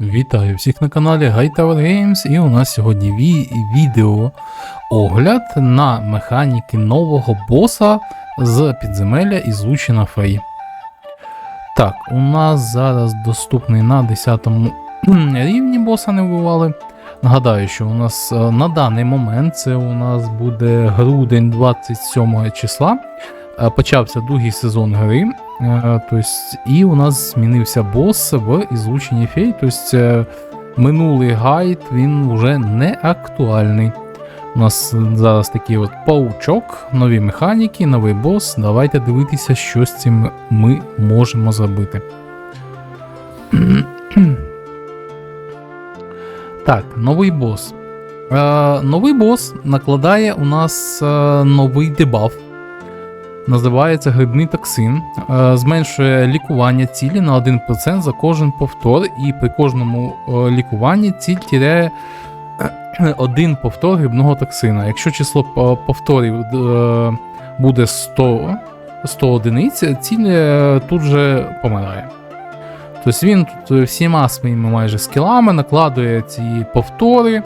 Вітаю всіх на каналі Hightower Games і у нас сьогодні ві- відео огляд на механіки нового боса з підземелля із Лучина Фей. Так, у нас зараз доступний на 10 рівні боса не вбивали. Нагадаю, що у нас е, на даний момент це у нас буде грудень 27 числа. Е, Почався другий сезон гри. Е, Тобто, і у нас змінився бос в ізлученні фей. Тобто, е, минулий гайд він вже не актуальний. У нас зараз такий от паучок, нові механіки, новий бос. Давайте дивитися, що з цим ми можемо зробити. Так, новий бос. Е, новий бос накладає у нас новий дебаф. Називається грибний токсин. Е, Зменшує лікування цілі на 1% за кожен повтор, і при кожному е, лікуванні ціль тіряє е, один повтор грибного токсина. Якщо число повторів буде 100, 100 одиниць, ціль тут же помирає. Тобто він тут всіма своїми майже скілами накладує ці повтори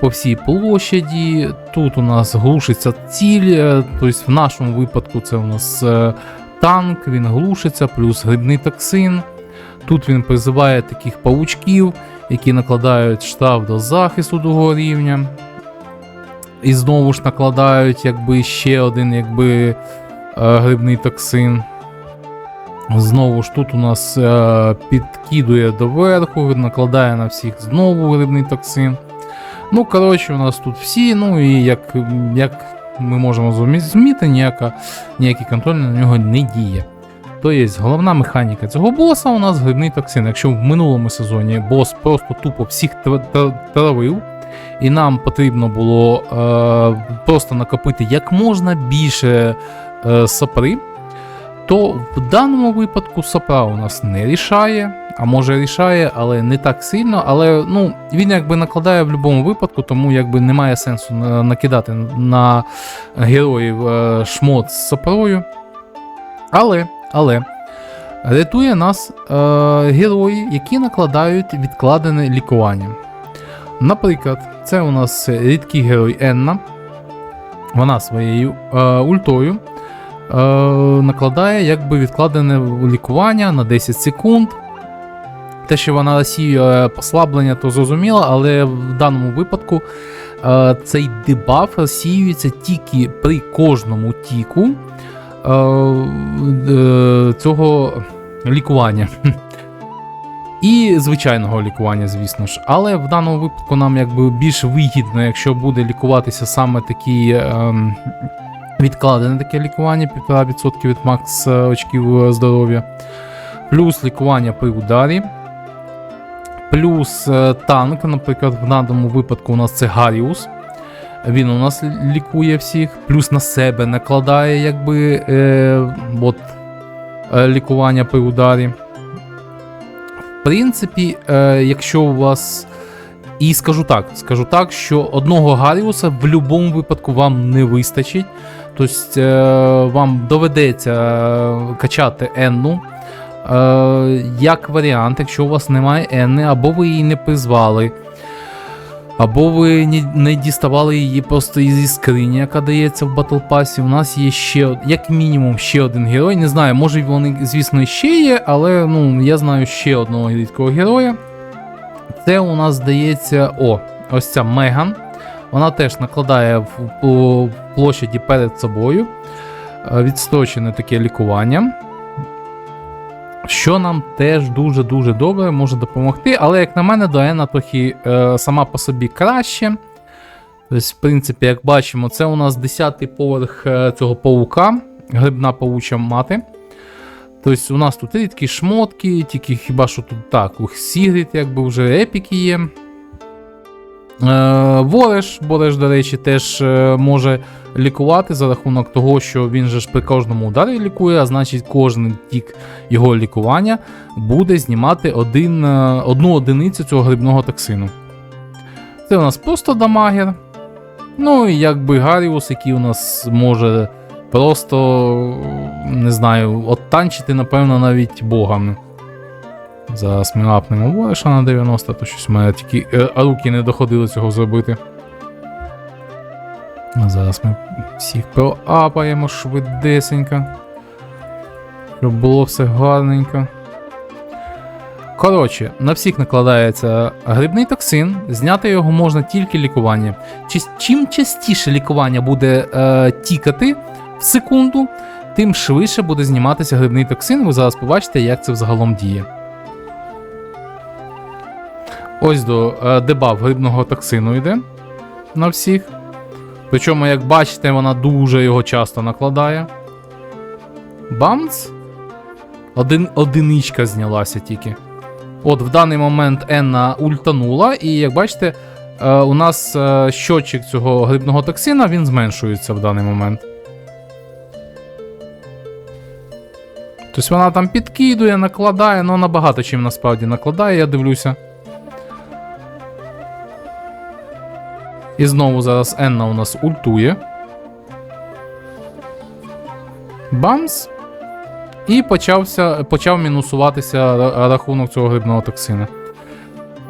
по всій площаді. Тут у нас глушиться ціль, е, тобто в нашому випадку це у нас е, танк, він глушиться, плюс грибний токсин. Тут він призиває таких паучків, які накладають штраф до захисту другого рівня. І знову ж накладають якби ще один якби, е, грибний токсин. Знову ж тут у нас підкидує доверху, накладає на всіх знову грибний токсин. Ну, коротше, у нас тут всі, ну і як, як ми можемо зрозуміти, ніяка, ніякий контроль на нього не діє. Тобто, головна механіка цього боса у нас грибний токсин. Якщо в минулому сезоні бос просто тупо всіх тра- тра- травив, і нам потрібно було е, просто накопити як можна більше е, сапри, то в даному випадку сапра у нас не рішає, а може рішає, але не так сильно. Але ну, він якби накладає в будь-якому випадку, тому якби немає сенсу накидати на героїв е, шмот з сапрою. Але, але рятує нас е, герої, які накладають відкладене лікування. Наприклад, це у нас рідкий герой Енна. Вона своєю е, ультою е, накладає якби відкладене лікування на 10 секунд. Те, що вона розсіює послаблення, то зрозуміло, але в даному випадку е, цей дебаф розсіюється тільки при кожному тіку е, е, цього лікування. І звичайного лікування, звісно ж. Але в даному випадку нам якби більш вигідно, якщо буде лікуватися саме такі ем, відкладене таке лікування, 1,5% від макс е, очків е, здоров'я, плюс лікування при ударі. Плюс е, танк, наприклад, в даному випадку у нас це Гаріус. Він у нас лікує всіх, плюс на себе накладає якби, е, от, е, лікування при ударі. В принципі, е, якщо у вас. І скажу так, скажу так, що одного Гаріуса в будь-якому випадку вам не вистачить. Тобто е, вам доведеться качати Енну. Е, як варіант, якщо у вас немає Енни, або ви її не призвали, або ви не діставали її просто зі скрині, яка дається в Battle Pass, у нас є ще, як мінімум, ще один герой. Не знаю, може вони, звісно, ще є, але ну, я знаю ще одного рідкого героя. Це у нас здається, о, ось ця Меган. Вона теж накладає в, площаді перед собою е, відстрочене таке лікування. Що нам теж дуже-дуже добре може допомогти, але, як на мене, Доена трохи е, сама по собі краще. Тобто, в принципі, як бачимо, це у нас 10-й поверх е, цього паука, грибна пауча мати. Тобто, у нас тут рідкі шмотки, тільки хіба що тут так, у Сігріт, якби вже епіки є. Е, Вореш, Бореш, до речі, теж е, може лікувати за рахунок того, що він же ж при кожному ударі лікує, а значить кожен тік його лікування буде знімати один, е, одну одиницю цього грибного токсину. Це у нас просто дамагер. Ну і якби Гаріус, який у нас може просто, не знаю, оттанчити, напевно, навіть богами. Зараз ми апнемо Вореша на 90, то щось у мене тільки е, руки не доходили цього зробити. А Зараз ми всіх проапаємо швидесенько. Щоб було все гарненько. Коротше, на всіх накладається грибний токсин, зняти його можна тільки лікування. Чи- Чим частіше лікування буде е, тікати в секунду, тим швидше буде зніматися грибний токсин. Ви зараз побачите, як це взагалом діє. Ось до е, дебаф грибного токсину йде на всіх. Причому, як бачите, вона дуже його часто накладає. Бамц. Один, одиничка знялася тільки. От в даний момент Енна ультанула, і як бачите, е, у нас е, щотчик цього грибного токсина він зменшується в даний момент. Тобто вона там підкидує, накладає, ну вона багато чим насправді накладає, я дивлюся. І знову зараз Енна у нас ультує. Бамс. І почався, почав мінусуватися рахунок цього грибного токсина.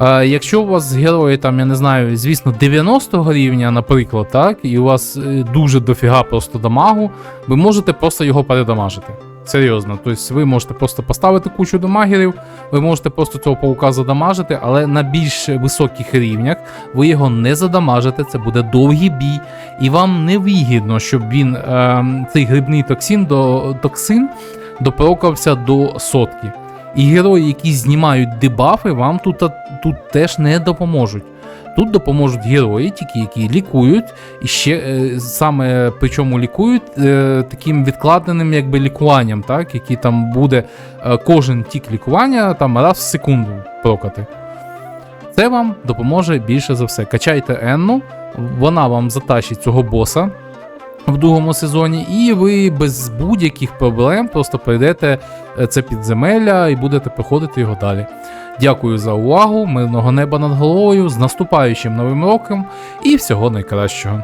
Е, якщо у вас герої, там, я не знаю, звісно, 90 рівня, наприклад, так, і у вас е, дуже дофіга просто дамагу, ви можете просто його передамажити. Серйозно. Тобто ви можете просто поставити кучу дамагерів, ви можете просто цього паука задамажити, але на більш високих рівнях ви його не задамажите, це буде довгий бій, і вам не вигідно, щоб він, е, цей грибний токсин, до, токсин допрокався до сотки. І герої, які знімають дебафи, вам тут, тут теж не допоможуть. Тут допоможуть герої, тільки які лікують, і ще е, саме причому лікують е, таким відкладеним якби лікуванням, так, який там буде е, кожен тік лікування там раз в секунду прокати. Це вам допоможе більше за все. Качайте Енну, вона вам затащить цього боса в другому сезоні, і ви без будь-яких проблем просто пройдете е, це підземелля і будете проходити його далі. Дякую за увагу, мирного неба над головою, з наступаючим новим роком і всього найкращого.